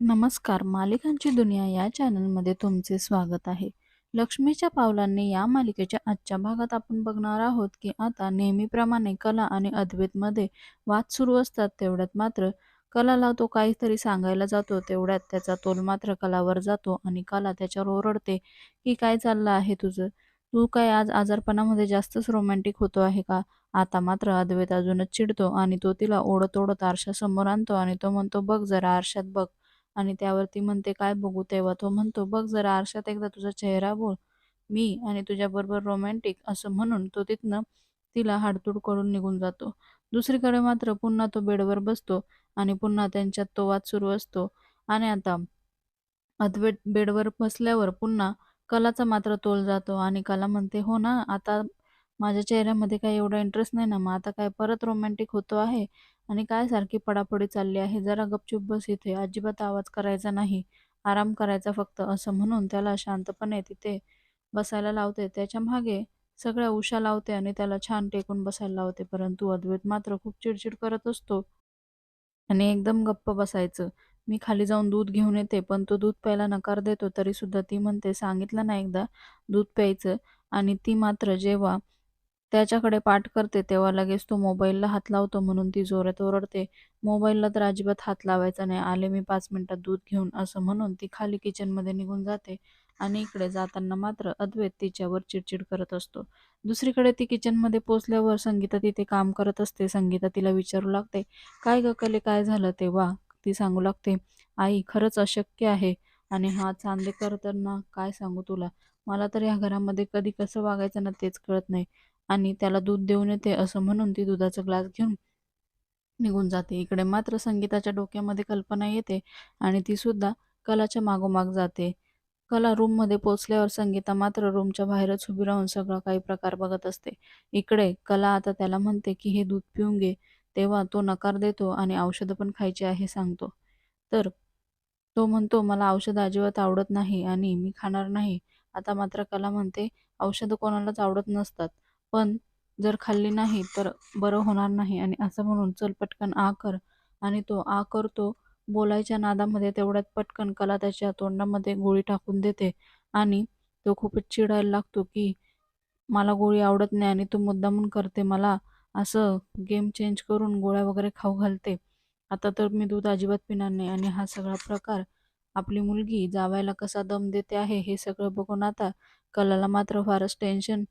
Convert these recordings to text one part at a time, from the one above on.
नमस्कार. मालिकांची दुनिया या चॅनलमध्ये तुमचे स्वागत आहे. लक्ष्मीच्या पावलांनी या मालिकेच्या आजच्या भागात आपण बघणार आहोत की आता नेहमीप्रमाणे कला आणि अद्वैतमध्ये वाद सुरू असतात तेवढ्यात मात्र कलाला तो काहीतरी सांगायला जातो तेवढ्यात त्याचा तोल मात्र कलावर जातो आणि कला त्याच्यावर ओरडते की काय चाललं आहे तुझं? तू काय आज आजारपणामध्ये जास्तच रोमॅन्टिक होतो आहे का? आता मात्र अद्वैत अजूनच चिडतो आणि तो तिला ओढत ओढत आरशासमोर आणतो आणि तो म्हणतो बघ जरा आरशात बघ. आणि त्यावरती म्हणते काय बघू तेव्हा? तो म्हणतो बघ जरा आरशात एकदा तुझा चेहरा बोल मी आणि तुझ्याबरोबर रोमॅन्टिक असं म्हणून तो तिथनं तिला हाडतूड करून निघून जातो. दुसरीकडे मात्र पुन्हा तो बेडवर बसतो आणि पुन्हा त्यांच्यात तो वाद सुरू असतो. आणि आता अद्वैत बेडवर बसल्यावर पुन्हा कलाचा मात्र तोल जातो आणि कला म्हणते हो ना आता माझ्या चेहऱ्यामध्ये काही एवढा इंटरेस्ट नाही ना मग आता काय परत रोमॅन्टिक होतो आहे? आणि काय सारखी पडापडी चालली आहे? जरा गपचूप बस इथे. अजिबात आवाज करायचा नाही. आराम करायचा फक्त असं म्हणून त्याला शांतपणे तिथे बसायला लावते. त्याच्यामागे सगळ्या उशा लावते आणि त्याला छान टेकून बसायला लावते. परंतु अद्वैत मात्र खूप चिडचिड करत असतो आणि एकदम गप्प बसायचं. मी खाली जाऊन दूध घेऊन येते पण तो दूध प्यायला नकार देतो. तरी सुद्धा ती म्हणते सांगितलं ना एकदा दूध प्यायचं. आणि ती मात्र जेव्हा त्याच्याकडे पाठ करते तेव्हा लगेच तो मोबाईलला हात लावतो म्हणून ती जोरात ओरडते. मोबाईलला तर अजिबात हात लावायचा नाही आले मी पाच मिनिटात दूध घेऊन असं म्हणून ती खाली किचनमध्ये निघून जाते आणि इकडे जाताना मात्र अद्वैत तिच्यावर चिडचिड करत असतो. दुसरीकडे ती किचनमध्ये पोचल्यावर संगीता तिथे काम करत असते संगीता तिला विचारू लागते काय ग कले काय झालं? तेव्हा ती सांगू लागते आई खरंच अशक्य आहे. आणि हा चांदेकर तर ना काय सांगू तुला? मला तर या घरामध्ये कधी कसं वागायचं ना तेच कळत नाही. आणि त्याला दूध देऊन येते असं म्हणून ती दुधाचा ग्लास घेऊन निघून जाते. इकडे मात्र संगीताच्या डोक्यामध्ये कल्पना येते आणि ती सुद्धा कलाच्या मागोमाग जाते. कला रूममध्ये पोचल्यावर संगीता मात्र रूमच्या बाहेरच उभी राहून सगळा काही प्रकार बघत असते. इकडे कला आता त्याला म्हणते की हे दूध पिऊन घे. तेव्हा तो नकार देतो आणि औषधं पण खायची आहे सांगतो. तर तो म्हणतो मला औषधं अजिबात आवडत नाही आणि मी खाणार नाही. आता मात्र कला म्हणते औषधं कोणालाच आवडत नसतात. पण जर खाल्ली नाही तर बरं होणार नाही. आणि असं म्हणून चल पटकन आ कर. आणि तो आ करतो बोलायच्या नादामध्ये तेवढ्यात पटकन कला त्याच्या तोंडामध्ये गोळी टाकून देते. आणि तो खूपच चिडायला लागतो की मला गोळी आवडत नाही आणि तू मुद्दामून करते मला असं गेम चेंज करून गोळ्या वगैरे खाऊ घालते. आता तर मी दूध अजिबात पिणार नाही. आणि हा सगळा प्रकार आपली मुलगी जावायला कसा दम देते आहे हे सगळं बघून आता कलाला मात्र फारच टेन्शन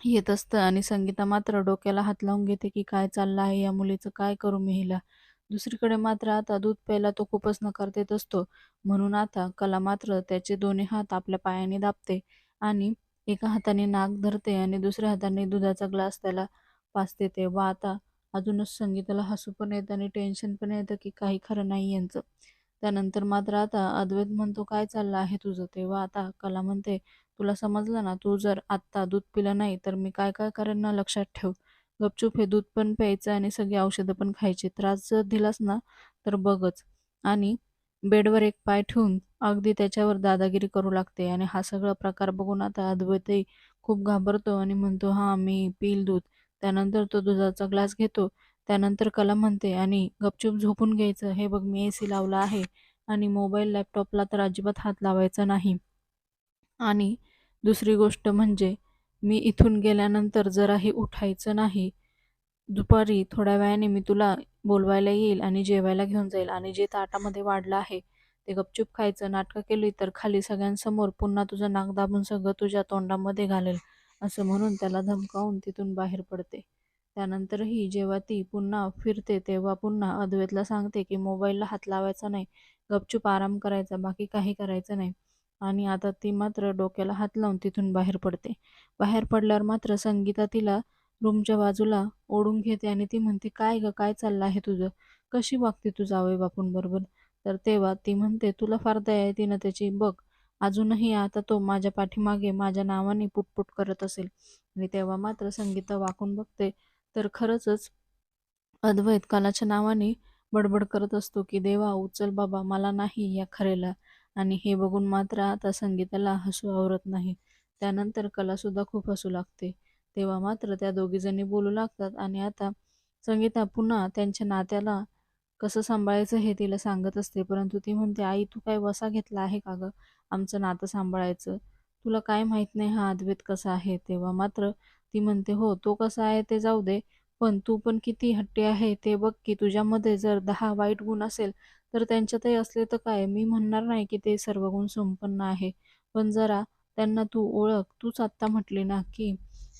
येत असतं आणि संगीता मात्र डोक्याला हात लावून घेते की काय चाललं आहे या मुलीचं काय करू मी हिला दुसरीकडे मात्र आता दूध प्यायला तो खूपच नकार देत असतो. म्हणून आता कला मात्र त्याचे दोन्ही हात आपल्या पायाने दाबते आणि एका हाताने नाक धरते आणि दुसऱ्या हाताने दुधाचा ग्लास त्याला पाजते तेव्हा आता अजूनच संगीताला हसू पण येतं आणि टेन्शन पण येतं की काही खरं नाही यांचं. त्यानंतर मात्र आता अद्वैत म्हणतो काय चाललं आहे तुझं? तेव्हा आता कला म्हणते तुला समजलं ना? तू जर आत्ता दूध पिलं नाही तर मी काय काय करेन ना लक्षात ठेव. गपचूप हे दूध पण प्यायचं आणि सगळी औषधं पण खायची. त्रास जर दिलास ना तर बघच. आणि बेडवर एक पाय ठेवून अगदी त्याच्यावर दादागिरी करू लागते. आणि हा सगळा प्रकार बघून आता अद्वैतही खूप घाबरतो आणि म्हणतो हां मी पिल दूध. त्यानंतर तो दुधाचा ग्लास घेतो. त्यानंतर कला म्हणते आणि गपचूप झोपून घ्यायचं. हे बघ मी ए सी लावला आहे आणि मोबाईल लॅपटॉपला तर अजिबात हात लावायचा नाही. आणि दुसरी गोष्ट म्हणजे मी इथून गेल्यानंतर जराही उठायचं नाही. दुपारी थोड्या वेळाने मी तुला बोलवायला येईल आणि जेवायला घेऊन जाईल आणि जे ताटामध्ये वाढलं आहे ते गपचूप खायचं. नाटकं केली तर खाली सगळ्यांसमोर पुन्हा तुझं नाक दाबून सगळं तुझ्या तोंडामध्ये घालेल असं म्हणून त्याला धमकावून तिथून बाहेर पडते. त्यानंतरही जेव्हा ती पुन्हा फिरते तेव्हा पुन्हा अद्वैतला सांगते की मोबाईलला हात लावायचा नाही गपचूप आराम करायचा बाकी काही करायचं नाही. आणि आता ती मात्र डोक्याला हात लावून तिथून बाहेर पडते. बाहेर पडल्यावर मात्र संगीता तिला रूमच्या बाजूला ओढून घेते आणि ती म्हणते काय ग काय चाललं आहे तुझं? कशी वागते तू जावे बापूंबरोबर? तर तेव्हा ती म्हणते तुला फार दया येते ना त्याची? बघ अजूनही आता तो माझ्या पाठीमागे माझ्या नावाने पुटपुट करत असेल. आणि तेव्हा मात्र संगीता वाकून बघते तर खरंचच अद्वैत कालाच्या नावाने बडबड करत असतो की देवा उचल बाबा मला नाही या खरेला. आणि हे बघून मात्र आता संगीताला हसू आवरत नाही. त्यानंतर कलासुद्धा खूप हसू लागते. तेव्हा मात्र त्या दोघीजणी बोलू लागतात आणि आता संगीता पुन्हा त्यांच्या नात्याला कसं सांभाळायचं हे तिला सांगत असते. परंतु ती म्हणते आई तू काय वसा घेतला आहे का गं? आमचं नातं सांभाळायचं. तुला काय माहीत नाही हा अद्वैत कसा आहे? तेव्हा मात्र ती म्हणते हो तो कसा आहे ते जाऊ दे. पण तू पण किती हट्टी आहे ते बघ की तुझ्यामध्ये जर दहा वाईट गुण असेल तर त्यांच्यातही असले तर काय? मी म्हणणार नाही की ते सर्व गुण संपन्न आहे. पण जरा त्यांना तू ओळख. तूच आत्ता म्हटली ना की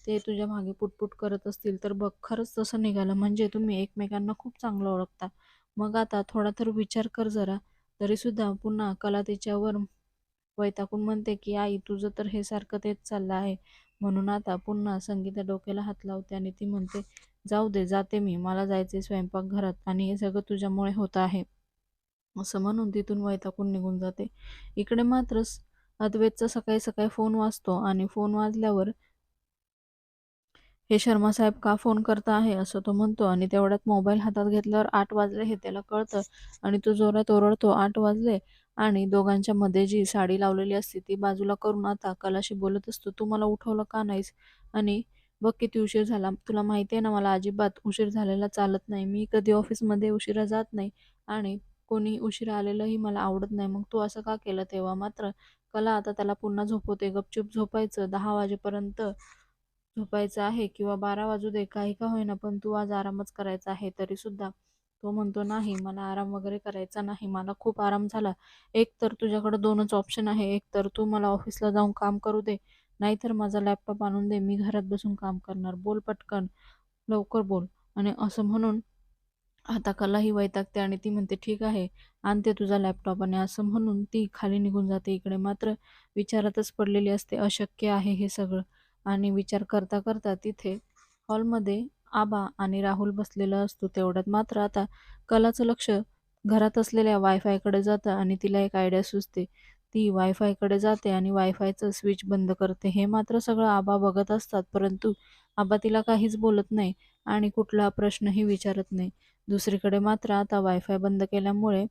ते तुझ्या मागे पुटपुट करत असतील तर बघ खरंच तसं निघालं. म्हणजे तुम्ही एकमेकांना खूप चांगलं ओळखता. मग आता थोडा तर विचार कर जरा. तरीसुद्धा पुन्हा कला तिच्यावर वैताकून म्हणते की आई तुझं तर हे सारखं तेच चाललं आहे. म्हणून आता पुन्हा संगीता डोक्याला हात लावते आणि ती म्हणते जाऊ दे जाते मी. मला जायचे स्वयंपाकघरात आणि हे सगळं तुझ्यामुळे होत आहे. असं म्हणून तिथून वैताकून निघून जाते. इकडे मात्र अद्वैतचा सकाळी सकाळी फोन वाजतो आणि फोन वाजल्यावर हे शर्मा साहेब का फोन करता आहे असं तो म्हणतो आणि तेवढ्यात मोबाईल हातात घेतल्यावर आठ वाजले हे त्याला कळतं आणि तो जोरात ओरडतो आठ वाजले आणि दोघांच्या मध्ये जी साडी लावलेली असते ती बाजूला करून आता कलाशी बोलत असतो तू मला उठवलं का नाहीस? आणि बघ किती उशीर झाला. तुला माहिती आहे ना मला अजिबात उशीर झालेला चालत नाही. मी कधी ऑफिसमध्ये उशिरा जात नाही आणि कोणी उशिरा आलेलंही मला आवडत नाही. मग तू असं का केलं तेव्हा? मात्र कला आता त्याला पुन्हा झोपवते. गपचूप झोपायचं. दहा वाजेपर्यंत झोपायचं आहे किंवा बारा वाजू दे काही का होईना पण तू आज आरामच करायचा आहे तरी सुद्धा तो म्हणतो नाही मला आराम वगैरे करायचा नाही. मला खूप आराम झाला. एक तर तुझ्याकडे दोनच ऑप्शन आहे. एक तर तू मला ऑफिसला जाऊन काम करू दे. नाहीतर माझा लॅपटॉप आणून दे मी घरात बसून काम करणार. बोल पटकन. लवकर बोल. आणि असं म्हणून आता कलाही वैतागते आणि ती म्हणते ठीक आहे आणते तुझा लॅपटॉप आणि असं म्हणून ती खाली निघून जाते इकडे. मात्र विचारातच पडलेली असते अशक्य आहे हे सगळं. आणि विचार करता करता तिथे हॉलमध्ये आबा आणि राहुल बसलेला असतो तेवढ्यात. मात्र आता कलाचं लक्ष घरात असलेल्या वायफायकडे जातं आणि तिला एक आयडिया सुचते. ती वायफायकडे जाते आणि वायफायचं स्विच बंद करते. हे मात्र सगळं आबा बघत असतात परंतु आबा तिला काहीच बोलत नाही आणि कुठला प्रश्नही विचारत नाही. दुसरीकडे मात्र आता वायफाय बंद केल्यामुळे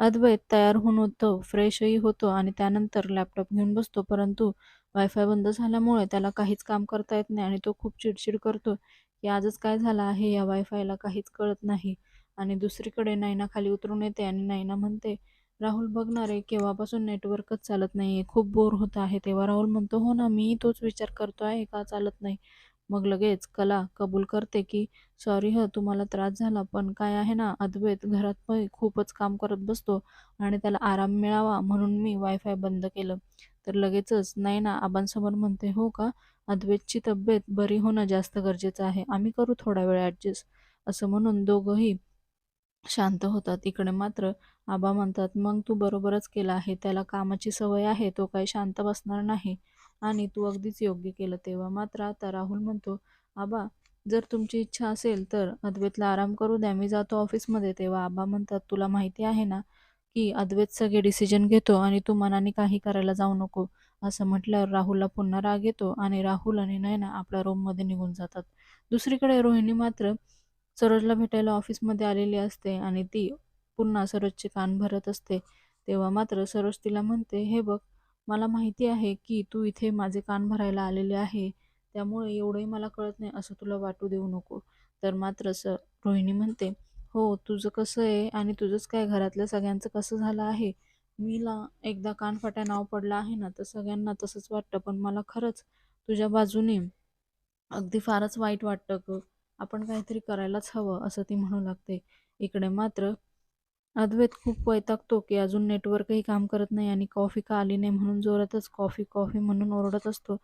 अद्वैत तयार होऊन होतो फ्रेशही होतो आणि त्यानंतर लॅपटॉप घेऊन बसतो. परंतु वायफाय बंद झाल्यामुळे त्याला काहीच काम करता येत नाही आणि तो खूप चिडचिड करतो की आजच काय झालं आहे या वायफायला काहीच कळत नाही. आणि दुसरीकडे नैना खाली उतरून येते आणि नैना म्हणते राहुल बघणार आहे केव्हापासून नेटवर्कच चालत नाही आहे खूप बोर होत आहे तेव्हा. राहुल म्हणतो हो ना मी तोच विचार करतो आहे का? चालत नाही. मग लगेच कला कबूल करते की सॉरी ह तुम्हाला त्रास झाला पण काय आहे ना अद्वैत घरात पण खूपच काम करत बसतो आणि त्याला आराम मिळावा म्हणून मी वायफाय बंद केलं. तर लगेचच नाही ना आबांसमोर म्हणते हो का? अद्वैतची तब्येत बरी होणं जास्त गरजेचं आहे. आम्ही करू थोडा वेळ ॲडजस्ट असं म्हणून दोघंही शांत होतात. इकडे मात्र आबा म्हणतात मग तू बरोबरच केलं आहे. त्याला कामाची सवय आहे. तो काही शांत बसणार नाही. आणि तू अगदीच योग्य केलं तेव्हा. मात्र आता राहुल म्हणतो आबा जर तुमची इच्छा असेल तर अद्वैतला आराम करू द्या. मी जातो ऑफिसमध्ये. तेव्हा आबा म्हणतात तुला माहिती आहे ना की अद्वैत सगळे डिसिजन घेतो आणि तू मनाने काही करायला जाऊ नको. असं म्हटल्यावर राहुलला पुन्हा राग येतो आणि राहुल आणि नयना आपल्या रूममध्ये निघून जातात. दुसरीकडे रोहिणी मात्र सरोजला भेटायला ऑफिसमध्ये आलेली असते आणि ती पुन्हा सरोजचे कान भरत असते. तेव्हा मात्र सरोज तिला म्हणते हे बघ मला माहिती आहे की तू इथे माझे कान भरायला आलेले आहे त्यामुळे एवढंही मला कळत नाही असं तुला वाटू देऊ नको. तर मात्र स रोहिणी म्हणते हो तुझं कसं आहे आणि तुझंच काय घरातल्या सगळ्यांचं कसं झालं आहे? मीला एकदा कानफाट्या नाव पडलं आहे ना तर सगळ्यांना तसंच वाटतं पण मला खरंच तुझ्या बाजूने अगदी फारच वाईट वाटतं ग. आपण काहीतरी करायलाच हवं असं ती म्हणू लागते. इकडे मात्र अद्वैत खूप वैतागतो की अजून नेटवर्कही काम करत नाही आणि कॉफी का आली नाही म्हणून जोरातच कॉफी कॉफी म्हणून ओरडत असतो.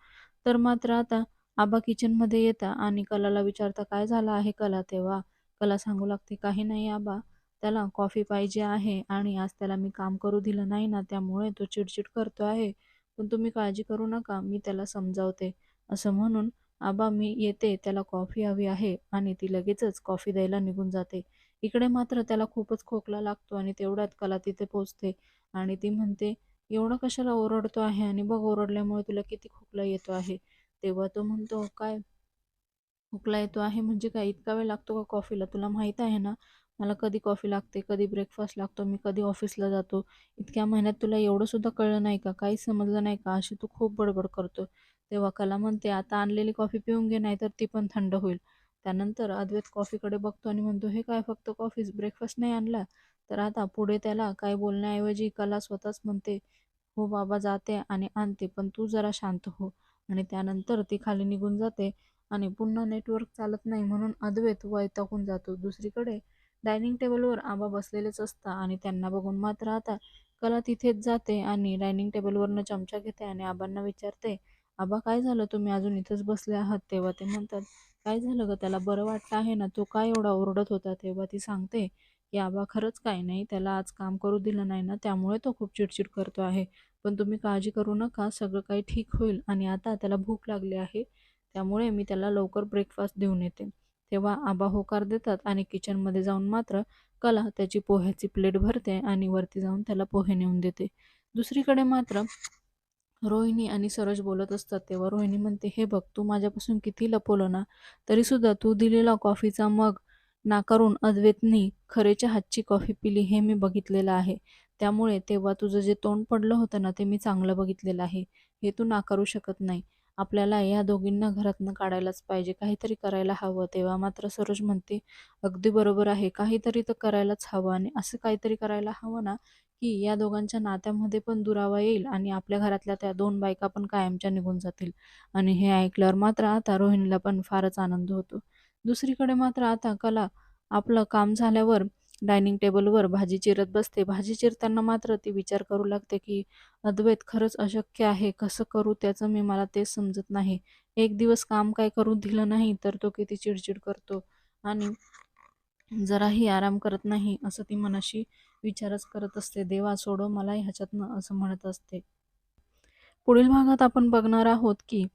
तर मात्र आता आबा किचनमध्ये येता आणि कलाला विचारता काय झालं आहे कला तेव्हा? कला सांगू लागते काही नाही आबा त्याला कॉफी पाहिजे आहे आणि आज त्याला मी काम करू दिलं नाही ना त्यामुळे तो चिडचिड करतो आहे. पण तुम्ही काळजी करू नका मी त्याला समजावते. असं म्हणून आबा मी येते त्याला कॉफी हवी आहे आणि ती लगेचच कॉफी द्यायला निघून जाते. इकडे मात्र त्याला खूपच खोकला लागतो आणि तेवढ्यात कला तिथे पोचते आणि ती म्हणते एवढं कशाला ओरडतो आहे आणि बघ ओरडल्यामुळे तुला किती खोकला येतो आहे. तेव्हा तो म्हणतो काय खोकला येतो आहे म्हणजे काय? इतका वेळ लागतो का कॉफीला? तुला माहीत आहे ना मला कधी कॉफी लागते कधी ब्रेकफास्ट लागतो मी कधी ऑफिसला जातो. इतक्या महिन्यात तुला एवढं सुद्धा कळलं नाही का? काहीच समजलं नाही का? अशी तू खूप बडबड करतो. तेव्हा कला म्हणते आता आणलेली कॉफी पिऊन घे नाही तर ती पण थंड होईल. त्यानंतर अद्वैत कॉफीकडे बघतो आणि म्हणतो हे काय फक्त कॉफीच ब्रेकफास्ट नाही आणला? तर आता पुढे त्याला काय बोलण्याऐवजी कला स्वतःच म्हणते हो बाबा जाते आणि आणते पण तू जरा शांत हो. आणि त्यानंतर ती खाली निघून जाते आणि पुन्हा नेटवर्क चालत नाही म्हणून अद्वैत वैतागून जातो. दुसरीकडे डायनिंग टेबलवर आबा बसलेलेच असता आणि त्यांना बघून मात्र आता कला तिथेच जाते आणि डायनिंग टेबलवरनं चमचा घेते आणि आबांना विचारते आबा काय झालं? तुम्ही अजून इथंच बसले आहात तेव्हा? ते म्हणतात काय झालं ग? त्याला बरं वाटतं आहे ना तो काय एवढा ओरडत होता तेव्हा? ती सांगते की आबा खरंच काय नाही. त्याला आज काम करू दिलं नाही ना त्यामुळे तो खूप चिडचिड करतो आहे. पण तुम्ही काळजी करू नका सगळं काही ठीक होईल आणि आता त्याला भूक लागली आहे त्यामुळे मी त्याला लवकर ब्रेकफास्ट देऊन येते. तेव्हा आबा होकार देतात आणि किचनमध्ये जाऊन मात्र कला त्याची पोह्याची प्लेट भरते आणि वरती जाऊन त्याला पोहे नेऊन देते. दुसरीकडे मात्र रोहिणी आणि सरोज बोलत असतात तेव्हा रोहिणी म्हणते हे बघ तू माझ्यापासून किती लपवलं ना तरीसुद्धा तू दिलेला कॉफीचा मग नाकारून अद्वैतनी खरेच्या हातची कॉफी पिली हे मी बघितलेलं आहे. त्यामुळे तेव्हा तुझं जे तोंड पडलं होतं ना ते मी चांगलं बघितलेलं आहे. हे तू नाकारू शकत नाही. आपल्याला या दोघींना घरातनं काढायलाच पाहिजे. काहीतरी करायला हवं. तेव्हा मात्र सरोज म्हणते अगदी बरोबर आहे. काहीतरी तर करायलाच हवं आणि असं काहीतरी करायला हवं ना की या दोघांच्या नात्यामध्ये पण दुरावा येईल आणि आपल्या घरातल्या त्या दोन बायका पण कायमच्या निघून जातील. आणि हे ऐकल्यावर मात्र आता रोहिणीला पण फारच आनंद होतो. दुसरीकडे मात्र आता कला आपलं काम झाल्यावर डायनिंग टेबलवर भाजी चिरत बसते. भाजी चिरताना मात्र ती विचार करू लागते की अद्वैत खरंच अशक्य आहे. कसं करू त्याचं मी मला तेच समजत नाही. एक दिवस काम काय करू दिलं नाही तर तो किती चिडचिड करतो. आणि जराही आराम करत नाही असं ती मनाशी विचारच करत असते. देवा सोडो मला ह्याच्यातनं असं म्हणत असते. पुढील भागात आपण बघणार आहोत की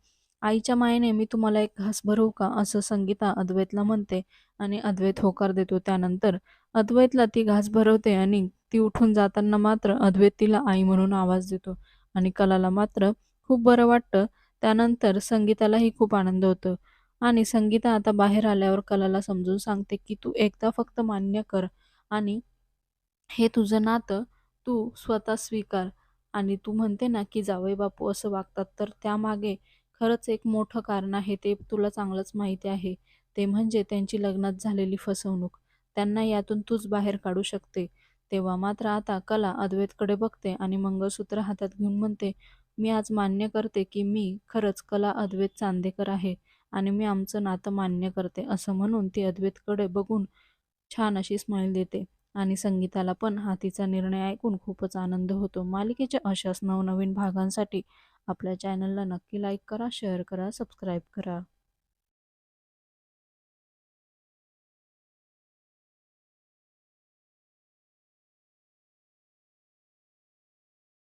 आईच्या मायेने मी तुम्हाला एक घास भरवू का असं संगीता अद्वैतला म्हणते आणि अद्वैत होकार देतो. त्यानंतर अद्वैतला ती घास भरवते आणि ती उठून जाताना मात्र अद्वैत तिला आई म्हणून आवाज देतो आणि कलाला मात्र खूप बरं वाटतं. त्यानंतर संगीतालाही खूप आनंद होतो. आणि संगीता आता बाहेर आल्यावर कलाला समजून सांगते की तू एकदा फक्त मान्य कर आणि हे तुझं नातं तू स्वतः स्वीकार. आणि तू म्हणते ना की जावई बापू असं वागतात तर त्यामागे खरंच एक मोठं कारण आहे ते तुला चांगलंच माहिती आहे. ते म्हणजे त्यांची लग्नात झालेली फसवणूक. त्यांना यातून तूच बाहेर काढू शकते. तेव्हा मात्र आता कला अद्वैतकडे बघते आणि मंगळसूत्र हातात घेऊन म्हणते मी आज मान्य करते की मी खरंच कला अद्वैत चांदेकर आहे. आणि मी आमचं नातं मान्य करते असं म्हणून ती अद्वैतकडे बघून छान अशी स्माईल देते. आणि संगीताला पण हा तिचा निर्णय ऐकून खूपच आनंद होतो. मालिकेच्या अशाच नवनवीन भागांसाठी आपल्या चॅनलला नक्की लाईक करा शेअर करा सबस्क्राईब करा.